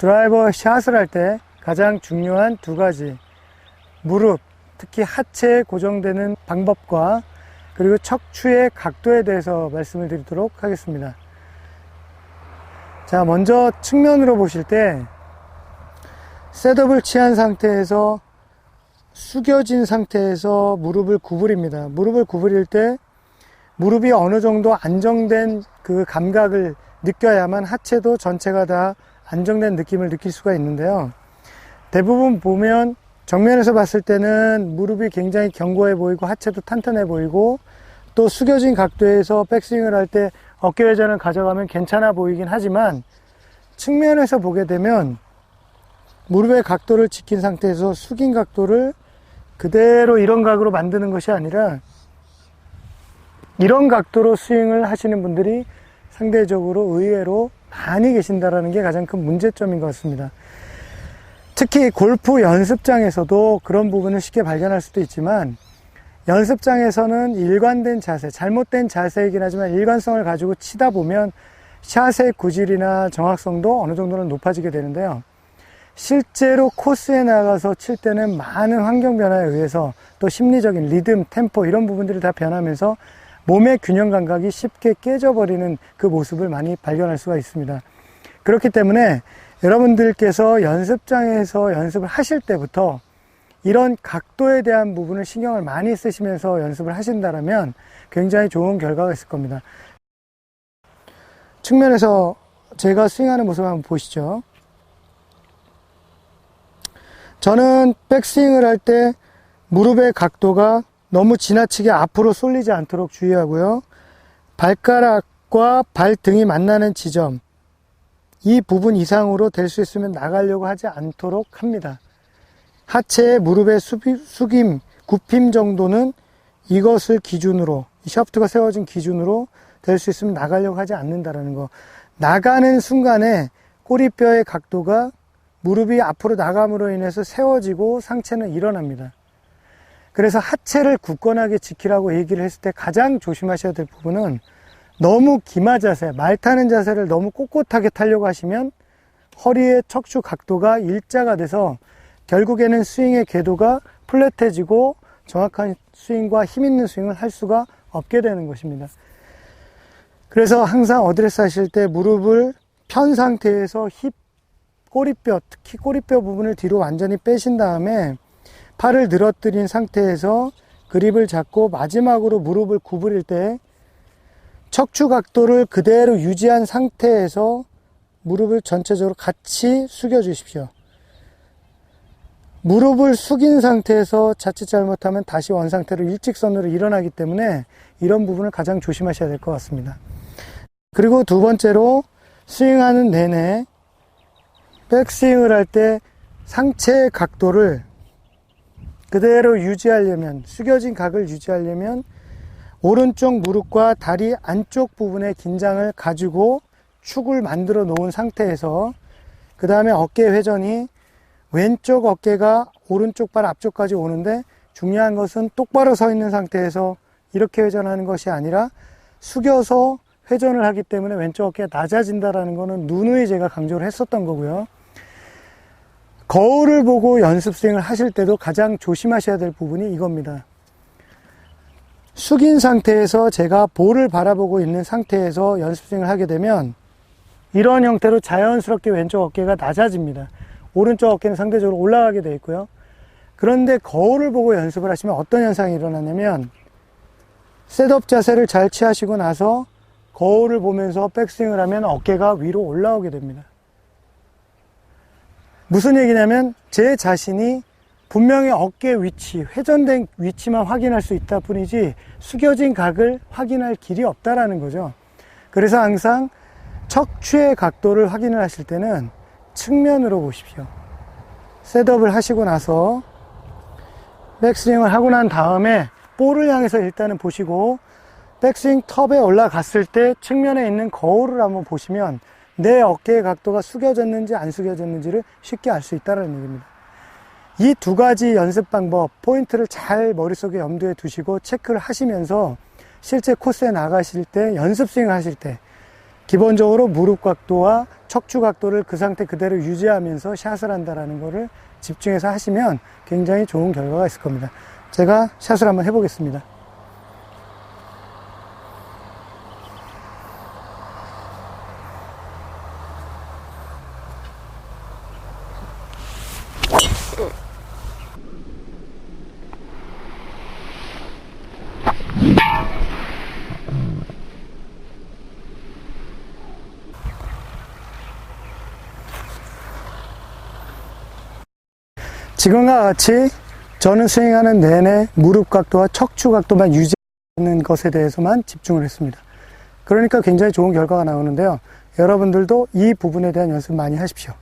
드라이버 샷을 할 때 가장 중요한 두 가지 무릎 특히 하체에 고정되는 방법과 그리고 척추의 각도에 대해서 말씀을 드리도록 하겠습니다. 자, 먼저 측면으로 보실 때 셋업을 취한 상태에서 숙여진 상태에서 무릎을 구부립니다. 무릎을 구부릴 때 무릎이 어느 정도 안정된 그 감각을 느껴야만 하체도 전체가 다 안정된 느낌을 느낄 수가 있는데요. 대부분 보면 정면에서 봤을 때는 무릎이 굉장히 견고해 보이고 하체도 탄탄해 보이고 또 숙여진 각도에서 백스윙을 할 때 어깨 회전을 가져가면 괜찮아 보이긴 하지만 측면에서 보게 되면 무릎의 각도를 지킨 상태에서 숙인 각도를 그대로 이런 각으로 만드는 것이 아니라 이런 각도로 스윙을 하시는 분들이 상대적으로 의외로 많이 계신다라는 게 가장 큰 문제점인 것 같습니다. 특히 골프 연습장에서도 그런 부분을 쉽게 발견할 수도 있지만 연습장에서는 일관된 자세, 잘못된 자세이긴 하지만 일관성을 가지고 치다 보면 샷의 구질이나 정확성도 어느 정도는 높아지게 되는데요. 실제로 코스에 나가서 칠 때는 많은 환경 변화에 의해서 또 심리적인 리듬, 템포 이런 부분들이 다 변하면서 몸의 균형 감각이 쉽게 깨져버리는 그 모습을 많이 발견할 수가 있습니다. 그렇기 때문에 여러분들께서 연습장에서 연습을 하실 때부터 이런 각도에 대한 부분을 신경을 많이 쓰시면서 연습을 하신다면 굉장히 좋은 결과가 있을 겁니다. 측면에서 제가 스윙하는 모습 한번 보시죠. 저는 백스윙을 할 때 무릎의 각도가 너무 지나치게 앞으로 쏠리지 않도록 주의하고요. 발가락과 발등이 만나는 지점, 이 부분 이상으로 될 수 있으면 나가려고 하지 않도록 합니다. 하체의 무릎의 숙임, 굽힘 정도는 이것을 기준으로, 이 샤프트가 세워진 기준으로 될 수 있으면 나가려고 하지 않는다라는 거. 나가는 순간에 꼬리뼈의 각도가 무릎이 앞으로 나감으로 인해서 세워지고 상체는 일어납니다. 그래서 하체를 굳건하게 지키라고 얘기를 했을 때 가장 조심하셔야 될 부분은 너무 기마 자세, 말 타는 자세를 너무 꼿꼿하게 타려고 하시면 허리의 척추 각도가 일자가 돼서 결국에는 스윙의 궤도가 플랫해지고 정확한 스윙과 힘 있는 스윙을 할 수가 없게 되는 것입니다. 그래서 항상 어드레스 하실 때 무릎을 편 상태에서 힙, 꼬리뼈, 특히 꼬리뼈 부분을 뒤로 완전히 빼신 다음에 팔을 늘어뜨린 상태에서 그립을 잡고 마지막으로 무릎을 구부릴 때 척추 각도를 그대로 유지한 상태에서 무릎을 전체적으로 같이 숙여 주십시오. 무릎을 숙인 상태에서 자칫 잘못하면 다시 원상태로 일직선으로 일어나기 때문에 이런 부분을 가장 조심하셔야 될 것 같습니다. 그리고 두 번째로 스윙하는 내내 백스윙을 할 때 상체의 각도를 그대로 유지하려면 숙여진 각을 유지하려면 오른쪽 무릎과 다리 안쪽 부분의 긴장을 가지고 축을 만들어 놓은 상태에서 그 다음에 어깨 회전이 왼쪽 어깨가 오른쪽 발 앞쪽까지 오는데 중요한 것은 똑바로 서 있는 상태에서 이렇게 회전하는 것이 아니라 숙여서 회전을 하기 때문에 왼쪽 어깨가 낮아진다라는 것은 누누이 제가 강조를 했었던 거고요. 거울을 보고 연습 스윙을 하실 때도 가장 조심하셔야 될 부분이 이겁니다. 숙인 상태에서 제가 볼을 바라보고 있는 상태에서 연습 스윙을 하게 되면 이런 형태로 자연스럽게 왼쪽 어깨가 낮아집니다. 오른쪽 어깨는 상대적으로 올라가게 되어 있고요. 그런데 거울을 보고 연습을 하시면 어떤 현상이 일어나냐면 셋업 자세를 잘 취하시고 나서 거울을 보면서 백스윙을 하면 어깨가 위로 올라오게 됩니다. 무슨 얘기냐면 제 자신이 분명히 어깨 위치, 회전된 위치만 확인할 수 있다 뿐이지 숙여진 각을 확인할 길이 없다라는 거죠. 그래서 항상 척추의 각도를 확인을 하실 때는 측면으로 보십시오. 셋업을 하시고 나서 백스윙을 하고 난 다음에 볼을 향해서 일단은 보시고 백스윙 텁에 올라갔을 때 측면에 있는 거울을 한번 보시면 내 어깨의 각도가 숙여졌는지 안 숙여졌는지를 쉽게 알 수 있다는 얘기입니다. 이 두 가지 연습 방법, 포인트를 잘 머릿속에 염두에 두시고 체크를 하시면서 실제 코스에 나가실 때, 연습 스윙 하실 때, 기본적으로 무릎 각도와 척추 각도를 그 상태 그대로 유지하면서 샷을 한다라는 거를 집중해서 하시면 굉장히 좋은 결과가 있을 겁니다. 제가 샷을 한번 해보겠습니다. 지금과 같이 저는 스윙하는 내내 무릎 각도와 척추 각도만 유지하는 것에 대해서만 집중을 했습니다. 그러니까 굉장히 좋은 결과가 나오는데요. 여러분들도 이 부분에 대한 연습 많이 하십시오.